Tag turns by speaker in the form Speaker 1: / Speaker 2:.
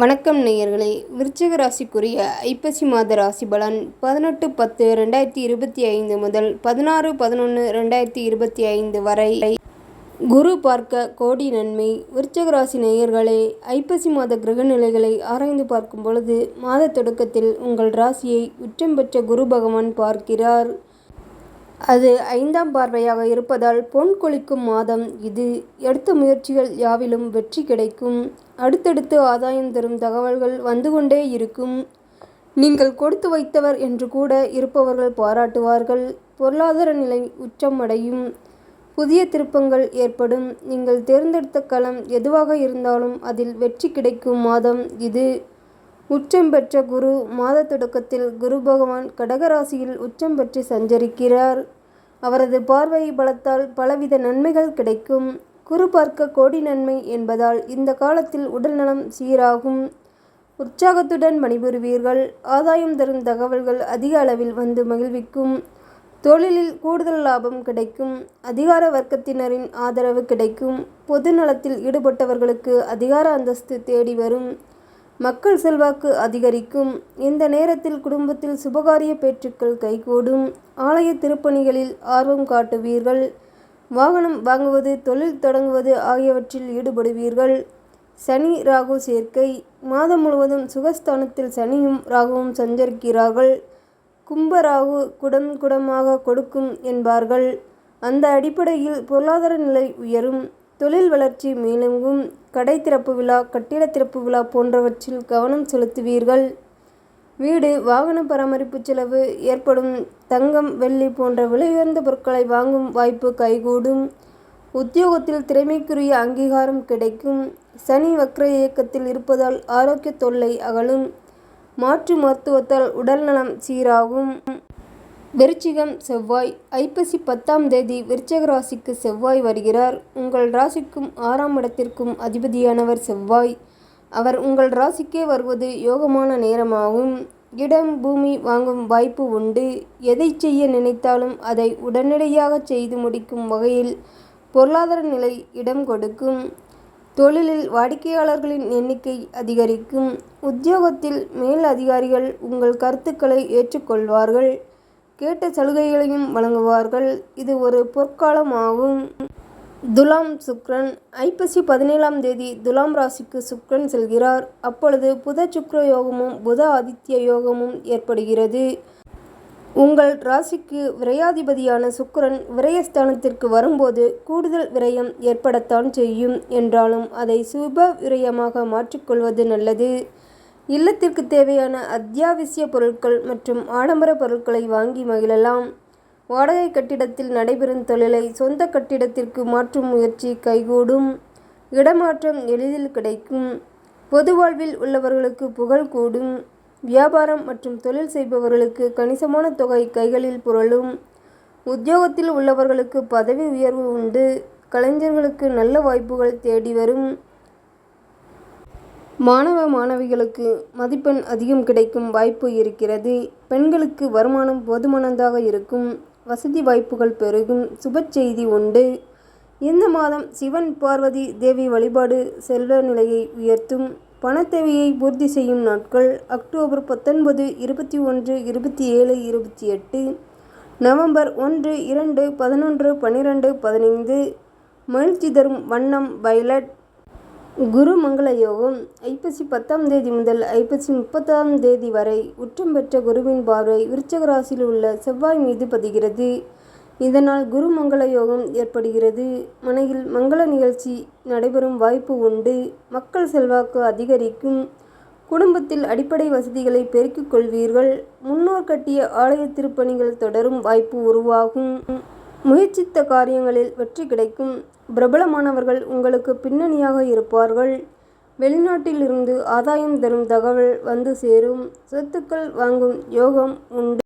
Speaker 1: வணக்கம் நேயர்களே விருச்சிக ராசிக்குரிய ஐப்பசி மாத ராசி பலன் பதினெட்டு பத்து ரெண்டாயிரத்தி இருபத்தி ஐந்து முதல் பதினாறு பதினொன்று ரெண்டாயிரத்தி இருபத்தி ஐந்து வரை குரு பார்க்க கோடி நன்மை விருச்சக ராசி நேயர்களே ஐப்பசி மாத கிரக நிலைகளை ஆராய்ந்து பார்க்கும் பொழுது மாத தொடக்கத்தில் உங்கள் ராசியை உச்சம் பெற்ற குரு பகவான் பார்க்கிறார் அது ஐந்தாம் பார்வையாக இருப்பதால் பொன் கொளிக்கும் மாதம் இது எடுத்த முயற்சிகள் யாவிலும் வெற்றி கிடைக்கும் அடுத்தடுத்து ஆதாயம் தரும் தகவல்கள் வந்து கொண்டே இருக்கும் நீங்கள் கொடுத்து வைத்தவர் என்று கூட இருப்பவர்கள் பாராட்டுவார்கள் பொருளாதார நிலை உச்சம் அடையும் புதிய திருப்பங்கள் ஏற்படும் நீங்கள் தேர்ந்தெடுத்த களம் எதுவாக இருந்தாலும் அதில் வெற்றி கிடைக்கும் மாதம் இது உச்சம் பெற்ற குரு மாத தொடக்கத்தில் குரு பகவான் கடகராசியில் உச்சம் பெற்று சஞ்சரிக்கிறார் அவரது பார்வை பலத்தால் பலவித நன்மைகள் கிடைக்கும் குரு பார்க்க கோடி நன்மை என்பதால் இந்த காலத்தில் உடல்நலம் சீராகும் உற்சாகத்துடன் பணிபுரிவீர்கள் ஆதாயம் தரும் தகவல்கள் அதிக அளவில் வந்து மகிழ்விக்கும் தொழிலில் கூடுதல் லாபம் கிடைக்கும் அதிகார வர்க்கத்தினரின் ஆதரவு கிடைக்கும் பொது நலத்தில் ஈடுபட்டவர்களுக்கு அதிகார அந்தஸ்து தேடி வரும் மக்கள் செல்வாக்கு அதிகரிக்கும் இந்த நேரத்தில் குடும்பத்தில் சுபகாரிய பேச்சுக்கள் கைகூடும் ஆலய திருப்பணிகளில் ஆர்வம் காட்டுவீர்கள் வாகனம் வாங்குவது தொழில் தொடங்குவது ஆகியவற்றில் ஈடுபடுவீர்கள் சனி ராகு சேர்க்கை மாதம் முழுவதும் சுகஸ்தானத்தில் சனியும் ராகுவும் சஞ்சரிக்கிறார்கள் கும்ப ராகு குடம் குடமாக கொடுக்கும் என்பார்கள் அந்த அடிப்படையில் பொருளாதார நிலை உயரும் தொழில் வளர்ச்சி மேலும் கடை திறப்பு விழா கட்டிட திறப்பு விழா போன்றவற்றில் கவனம் செலுத்துவீர்கள் வீடு வாகன பராமரிப்பு செலவு ஏற்படும் தங்கம் வெள்ளி போன்ற விலையுயர்ந்த பொருட்களை வாங்கும் வாய்ப்பு கைகூடும் உத்தியோகத்தில் திறமைக்குரிய அங்கீகாரம் கிடைக்கும் சனி வக்ர இயக்கத்தில் இருப்பதால் ஆரோக்கிய தொல்லை அகலும் மாற்று மருத்துவத்தால் உடல்நலம் சீராகும்
Speaker 2: விருச்சிகம் செவ்வாய் ஐப்பசி பத்தாம் தேதி விருச்சக ராசிக்கு செவ்வாய் வருகிறார் உங்கள் ராசிக்கும் ஆறாம் இடத்திற்கும் அதிபதியானவர் செவ்வாய் அவர் உங்கள் ராசிக்கே வருவது யோகமான நேரமாகும் இடம் பூமி வாங்கும் வாய்ப்பு உண்டு எதை செய்ய நினைத்தாலும் அதை உடனடியாக செய்து முடிக்கும் வகையில் பொருளாதார நிலை இடம் கொடுக்கும் தொழிலில் வாடிக்கையாளர்களின் எண்ணிக்கை அதிகரிக்கும் உத்தியோகத்தில் மேல் அதிகாரிகள் உங்கள் கருத்துக்களை ஏற்றுக்கொள்வார்கள் கேட்ட சலுகைகளையும் வழங்குவார்கள் இது ஒரு பொற்காலமாகும்
Speaker 3: துலாம் சுக்ரன் ஐப்பசி பதினேழாம் தேதி துலாம் ராசிக்கு சுக்ரன் செல்கிறார் அப்பொழுது புத சுக்ர யோகமும் புத ஆதித்ய யோகமும் ஏற்படுகிறது உங்கள் ராசிக்கு விரையாதிபதியான சுக்கரன் விரயஸ்தானத்திற்கு வரும்போது கூடுதல் விரயம் ஏற்படத்தான் செய்யும் என்றாலும் அதை சுப விரயமாக மாற்றிக்கொள்வது நல்லது இல்லத்திற்கு தேவையான அத்தியாவசிய பொருட்கள் மற்றும் ஆடம்பர பொருட்களை வாங்கி மகிழலாம் வாடகை கட்டிடத்தில் நடைபெறும் தொழிலை சொந்த கட்டிடத்திற்கு மாற்றும் முயற்சி கைகூடும் இடமாற்றம் எளிதில் கிடைக்கும் பொது வாழ்வில் உள்ளவர்களுக்கு புகழ் கூடும் வியாபாரம் மற்றும் தொழில் செய்பவர்களுக்கு கணிசமான தொகை கைகளில் புரளும் உத்தியோகத்தில் உள்ளவர்களுக்கு பதவி உயர்வு உண்டு கலைஞர்களுக்கு நல்ல வாய்ப்புகள் தேடி வரும்
Speaker 4: மாணவ மாணவிகளுக்கு மதிப்பெண் அதிகம் கிடைக்கும் வாய்ப்பு இருக்கிறது பெண்களுக்கு வருமானம் போதுமானதாக இருக்கும் வசதி வாய்ப்புகள் பெருகும் சுப செய்தி உண்டு இந்த மாதம் சிவன் பார்வதி தேவி வழிபாடு செல்வ நிலையை உயர்த்தும் பணத்தேவையை பூர்த்தி செய்யும் நாட்கள் அக்டோபர் பத்தொன்பது இருபத்தி ஒன்று இருபத்தி ஏழு இருபத்தி எட்டு நவம்பர் ஒன்று இரண்டு பதினொன்று பன்னிரெண்டு பதினைந்து மகிழ்ச்சி தரும் வண்ணம் வைலட்
Speaker 5: குரு மங்கள யோகம் ஐப்பசி பத்தாம் தேதி முதல் ஐப்பசி முப்பத்தாம் தேதி வரை உச்சம் பெற்ற குருவின் பார்வை விருச்சகராசியில் உள்ள செவ்வாய் மீது பதிகிறது இதனால் குரு மங்கள யோகம் ஏற்படுகிறது மனையில் மங்கள நிகழ்ச்சி நடைபெறும் வாய்ப்பு உண்டு மக்கள் செல்வாக்கு அதிகரிக்கும் குடும்பத்தில் அடிப்படை வசதிகளை பெருக்கிக் கொள்வீர்கள் முன்னோர் கட்டிய ஆலய திருப்பணிகள் தொடரும் வாய்ப்பு உருவாகும் முயற்சித்த காரியங்களில் வெற்றி கிடைக்கும் பிரபலமானவர்கள் உங்களுக்கு பின்னணியாக இருப்பார்கள் வெளிநாட்டிலிருந்து ஆதாயம் தரும் தகவல் வந்து சேரும் சொத்துக்கள் வாங்கும் யோகம் உண்டு